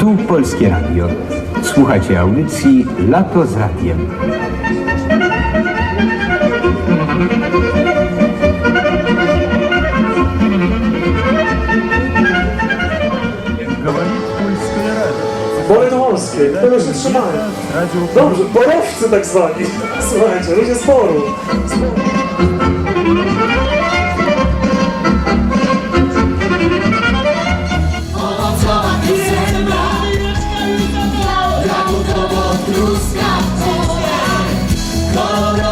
Tu Polskie Radio. Słuchajcie audycji Lato z radiem. Bory wąskie, które się trzymają. Dobrze, borowcy tak zwani. Słuchajcie, ludzie z boru. no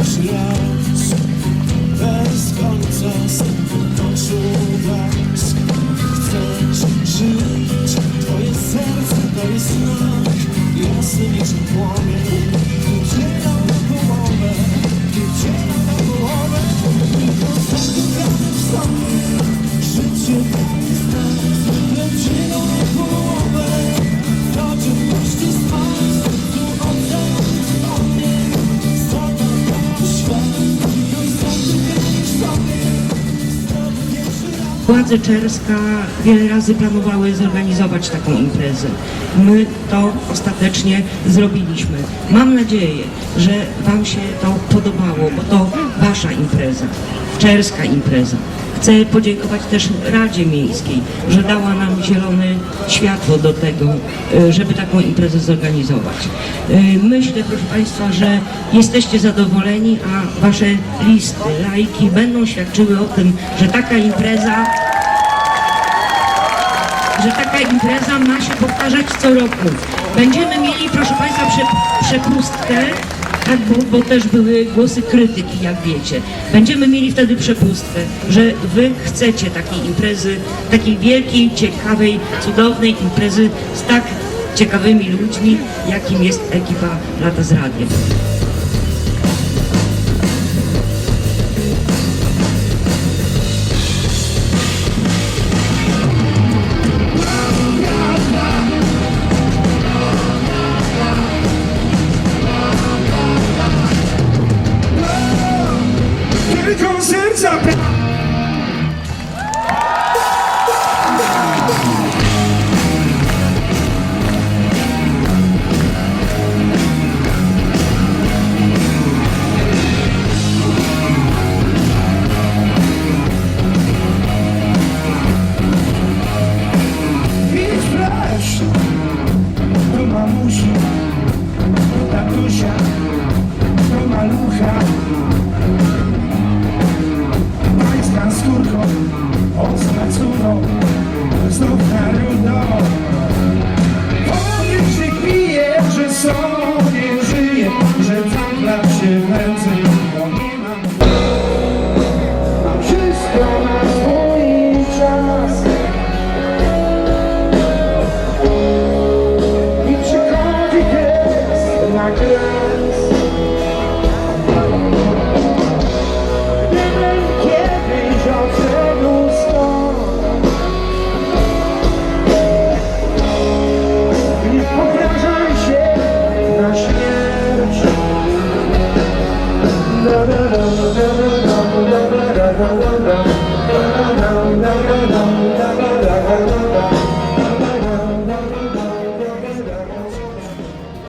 raz Bez końca poczuwasz Chcesz żyć. Twoje serce to jest znak Jasny niczym płomień Dzielą na połowę? Dzielą na połowę? Tylko zakochany w sobie Życie Władze Czerska wiele razy planowały zorganizować taką imprezę. My to ostatecznie zrobiliśmy. Mam nadzieję, że Wam się to podobało, bo to Wasza impreza, czerska impreza. Chcę podziękować też Radzie Miejskiej, że dała nam zielone światło do tego, e, żeby taką imprezę zorganizować. E, Myślę, proszę Państwa, że jesteście zadowoleni, a Wasze listy, lajki będą świadczyły o tym, że taka impreza że taka impreza ma się powtarzać co roku. Będziemy mieli, proszę Państwa, prze, przepustkę, tak, bo, bo też były głosy krytyki, jak wiecie. Będziemy mieli wtedy przepustkę, że Wy chcecie takiej imprezy, takiej wielkiej, ciekawej, cudownej imprezy z tak ciekawymi ludźmi, jakim jest ekipa Lata z Radiem. Tylko serca 날